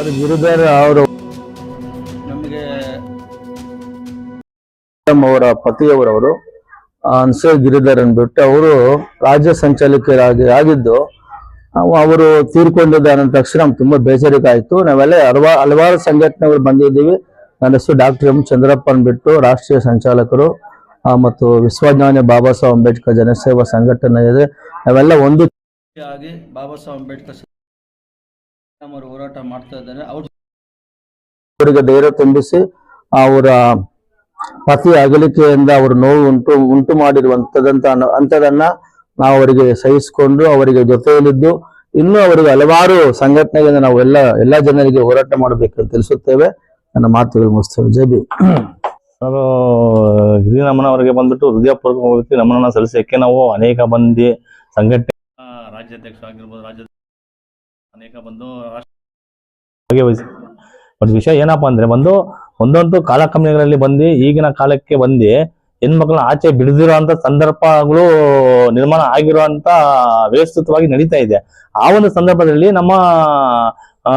Sir ಗುರುದಾರ ಅವರು ನಮಗೆ ಅವರ ಪತಿಯವರವರು ಅನ್ಸೇ ಗಿರಿಧರ್ ಅಂದ್ಬಿಟ್ಟು ಅವರು ರಾಜ್ಯ ಸಂಚಾಲಕರಾಗಿ ಆಗಿದ್ದು ಅವರು ತೀರ್ಕೊಂಡಿದ್ದ ಅನ್ನೋ ತಕ್ಷಣ ನಮ್ಗೆ ತುಂಬಾ ಬೇಜಾರಿಕೆ ಆಯ್ತು. ನಾವೆಲ್ಲ ಹಲವಾರು ಹಲವಾರು ಸಂಘಟನೆಗಳು ಬಂದಿದ್ದೀವಿ. ನನ್ನ ಹೆಸರು ಡಾಕ್ಟರ್ ಎಂ ಚಂದ್ರಪ್ಪ ಅಂದ್ಬಿಟ್ಟು ರಾಷ್ಟ್ರೀಯ ಸಂಚಾಲಕರು ಮತ್ತು ವಿಶ್ವಜ್ಞಾನಿ ಬಾಬಾ ಸಾಹೇಬ್ ಅಂಬೇಡ್ಕರ್ ಜನಸೇವಾ ಸಂಘಟನೆ ಇದೆ. ನಾವೆಲ್ಲ ಒಂದು ಆಗಿ ಬಾಬಾ ಸಾಹೇಬ್ ಅಂಬೇಡ್ಕರ್ ಅವರು ಹೋರಾಟ ಮಾಡ್ತಾ ಇದ್ದಾರೆ. ಅವರಿಗೆ ಧೈರ್ಯ ತುಂಬಿಸಿ ಅವರ ಪತಿ ಅಗಲಿಕೆಯಿಂದ ಅವರು ನೋವು ಉಂಟು ಉಂಟು ಮಾಡಿರುವಂತದಂತ ಅಂತದನ್ನ ನಾವು ಅವರಿಗೆ ಸಹಿಸಿಕೊಂಡು ಅವರಿಗೆ ಜೊತೆಯಲ್ಲಿದ್ದು ಇನ್ನೂ ಅವರಿಗೆ ಹಲವಾರು ಸಂಘಟನೆಗಳಿಂದ ನಾವು ಎಲ್ಲ ಎಲ್ಲಾ ಜನರಿಗೆ ಹೋರಾಟ ಮಾಡಬೇಕಂತ ತಿಳಿಸುತ್ತೇವೆ. ನನ್ನ ಮಾತುಗಳು ಮುಗಿಸ್ತೇವೆ. ಜಬಿ ನಾವು ನಾನು ಹಿರಿಯ ನಮನ ಅವರಿಗೆ ಬಂದ್ಬಿಟ್ಟು ಹೃದಯಪೂರ್ವಕ ಹೋಗಿ ನಮನನ್ನ ಸಲ್ಲಿಸಕ್ಕೆ ನಾವು ಅನೇಕ ಮಂದಿ ಸಂಘಟನೆ ರಾಜ್ಯಾಧ್ಯಕ್ಷ ಆಗಿರ್ಬೋದು ರಾಜ್ಯ ಅನೇಕ ಬಂದು ಬಟ್ ವಿಷಯ ಏನಪ್ಪಾ ಅಂದ್ರೆ, ಬಂದು ಒಂದೊಂದು ಕಾಲಕ್ರಮಗಳಲ್ಲಿ ಬಂದು ಈಗಿನ ಕಾಲಕ್ಕೆ ಬಂದು ಹೆಣ್ಮಕ್ಳನ್ನ ಆಚೆ ಬಿಡದಿರುವಂತ ಸಂದರ್ಭಗಳು ನಿರ್ಮಾಣ ಆಗಿರುವಂತ ವ್ಯವಸ್ಥಿತವಾಗಿ ನಡೀತಾ ಇದೆ. ಆ ಒಂದು ಸಂದರ್ಭದಲ್ಲಿ ನಮ್ಮ, ಆ,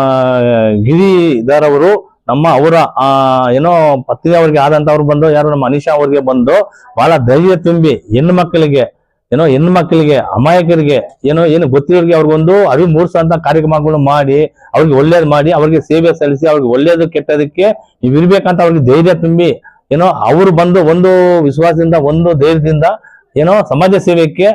ಗಿರಿಧಾರವರು ಅವರು ನಮ್ಮ ಅವರ, ಆ, ಏನೋ ಪತ್ನಿ ಅವರಿಗೆ ಆದಂತವ್ರು ಬಂದು, ಯಾರು ನಮ್ಮ ಅನಿಶಾ ಅವ್ರಿಗೆ ಬಂದು ಬಹಳ ಧೈರ್ಯ ತುಂಬಿ ಹೆಣ್ಣು ಮಕ್ಕಳಿಗೆ ಏನೋ ಹೆಣ್ಣು ಮಕ್ಕಳಿಗೆ, ಅಮಾಯಕರಿಗೆ, ಏನೋ, ಏನು ಗೊತ್ತಿರೋರಿಗೆ ಅವ್ರಿಗೊಂದು ಅರಿವು ಮೂಡಿಸುವಂತ ಕಾರ್ಯಕ್ರಮಗಳು ಮಾಡಿ, ಅವ್ರಿಗೆ ಒಳ್ಳೇದು ಮಾಡಿ, ಅವ್ರಿಗೆ ಸೇವೆ ಸಲ್ಲಿಸಿ, ಅವ್ರಿಗೆ ಒಳ್ಳೇದು, ಕೆಟ್ಟದಕ್ಕೆ ನೀವು ಅವ್ರಿಗೆ ಧೈರ್ಯ ತುಂಬಿ, ಏನೋ ಅವರು ಬಂದು ಒಂದು ವಿಶ್ವಾಸದಿಂದ, ಒಂದು ಧೈರ್ಯದಿಂದ ಏನೋ ಸಮಾಜ ಸೇವೆಗೆ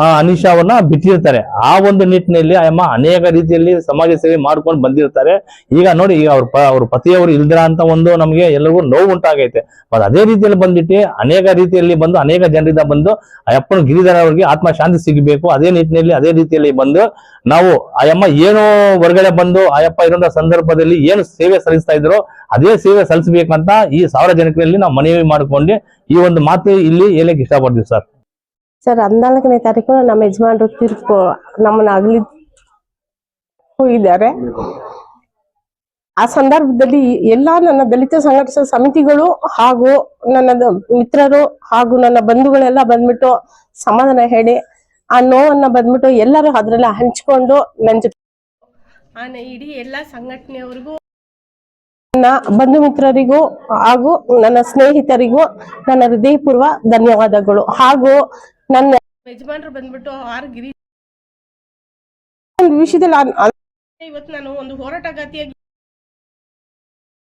ಆ ಅನಿಶಾವನ್ನ ಬಿಟ್ಟಿರ್ತಾರೆ. ಆ ಒಂದು ನಿಟ್ಟಿನಲ್ಲಿ ಅಮ್ಮ ಅನೇಕ ರೀತಿಯಲ್ಲಿ ಸಮಾಜ ಸೇವೆ ಮಾಡ್ಕೊಂಡು ಬಂದಿರ್ತಾರೆ. ಈಗ ನೋಡಿ, ಈಗ ಅವ್ರ ಅವ್ರ ಪತಿಯವರು ಇಲ್ದಿರ ಅಂತ ಒಂದು ನಮಗೆ ಎಲ್ಲರಿಗೂ ನೋವು ಉಂಟಾಗೈತೆ. ಬಟ್ ಅದೇ ರೀತಿಯಲ್ಲಿ ಬಂದ್ಬಿಟ್ಟು ಅನೇಕ ರೀತಿಯಲ್ಲಿ ಬಂದು, ಅನೇಕ ಜನರಿಂದ ಬಂದು ಅಯ್ಯಪ್ಪನ ಗಿರಿಧರ ಅವರಿಗೆ ಆತ್ಮ ಶಾಂತಿ ಸಿಗಬೇಕು. ಅದೇ ನಿಟ್ಟಿನಲ್ಲಿ ಅದೇ ರೀತಿಯಲ್ಲಿ ಬಂದು ನಾವು ಆಯಮ್ಮ ಏನು ಹೊರಗಡೆ ಬಂದು ಆಯಪ್ಪ ಇರೋ ಸಂದರ್ಭದಲ್ಲಿ ಏನು ಸೇವೆ ಸಲ್ಲಿಸ್ತಾ ಇದ್ರು ಅದೇ ಸೇವೆ ಸಲ್ಲಿಸಬೇಕಂತ ಈ ಸಾರ್ವಜನಿಕರಲ್ಲಿ ಜನಕರಲ್ಲಿ ನಾವು ಮನವಿ ಮಾಡಿಕೊಂಡು ಈ ಒಂದು ಮಾತು ಇಲ್ಲಿ ಹೇಳಕ್ ಇಷ್ಟಪಡ್ತೀವಿ ಸರ್. ಸರ್, ಹದಿನಾಲ್ಕನೇ ತಾರೀಕು ನಮ್ಮ ಯಜಮಾನ್ರು ತೀರ್ಪು ನಮ್ಮನ್ನ ಅಗಲಿ ಹೋಗಿದ್ದಾರೆ. ಆ ಸಂದರ್ಭದಲ್ಲಿ ಎಲ್ಲಾ ನನ್ನ ದಲಿತ ಸಂಘರ್ಷ ಸಮಿತಿಗಳು ಹಾಗೂ ನನ್ನ ಮಿತ್ರರು ಹಾಗೂ ನನ್ನ ಬಂಧುಗಳೆಲ್ಲ ಬಂದ್ಬಿಟ್ಟು ಸಮಾಧಾನ ಹೇಳಿ, ಆ ನೋವನ್ನ ಬಂದ್ಬಿಟ್ಟು ಎಲ್ಲರೂ ಅದ್ರಲ್ಲ ಹಂಚ್ಕೊಂಡು ನನ್ನ ಜೊತೆ ಇಡೀ ಎಲ್ಲಾ ಸಂಘಟನೆಯವ್ರಿಗೂ ನನ್ನ ಬಂಧು ಮಿತ್ರರಿಗೂ ಹಾಗೂ ನನ್ನ ಸ್ನೇಹಿತರಿಗೂ ನನ್ನ ಹೃದಯಪೂರ್ವ ಧನ್ಯವಾದಗಳು. ಹಾಗೂ ನನ್ನ ಯಜಮಾನರು ಬಂದ್ಬಿಟ್ಟು ಆರ್ ಗಿರಿ ಒಂದು ವಿಷಯದಲ್ಲಿ ಇವತ್ತು ನಾನು ಒಂದು ಹೋರಾಟಗಾತಿಯಾಗಿ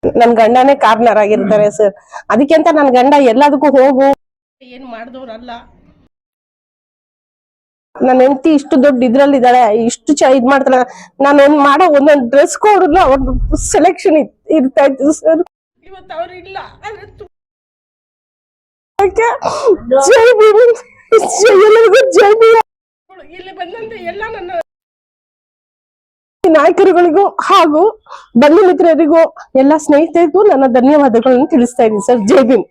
ನನ್ ಗಂಡನೇ ಆಗಿರ್ತಾರೆ ಸರ್. ಅದಕ್ಕೆ ಅಂತ ನನ್ ಗಂಡ ಎಲ್ಲದಕ್ಕೂ ಹೋಗು ಏನ್ ಮಾಡಿದವ್ರಲ್ಲ. ನನ್ನ ಹೆಂಡತಿ ಇಷ್ಟು ದೊಡ್ಡ ಇದ್ರಲ್ಲಿದ್ದಾಳೆ ಇಷ್ಟು ಚ ಇದ್ ಮಾಡ್ತಾಳೆ. ನಾನು ಒಂದ್ ಮಾಡೋ ಒಂದೊಂದ್ ಡ್ರೆಸ್ ಕೋಡ್ನ ಒಂದು ಸೆಲೆಕ್ಷನ್ ಇರ್ತಾ ಇತ್ತು ಸರ್. ಇವತ್ತು ಅವ್ರು ಇಲ್ಲ. ಆದ್ರೆ ತು- ಅದಕ್ಕೆ ಜೈ ಭೀಮ್. ಜೈ ಎಲ್ಲರಿಗೂ ಜೈ ಭೀಮ್. ಇಲ್ಲಿ ಬಂದಂತ ಎಲ್ಲ ನನ್ನ ನಾಯಕರುಗಳಿಗೂ ಹಾಗೂ ಬಂಧು ಮಿತ್ರರಿಗೂ ಎಲ್ಲ ಸ್ನೇಹಿತರಿಗೂ ನನ್ನ ಧನ್ಯವಾದಗಳನ್ನು ತಿಳಿಸ್ತಾ ಇದ್ದೀನಿ ಸರ್. ಜೈ ಭೀಮ್.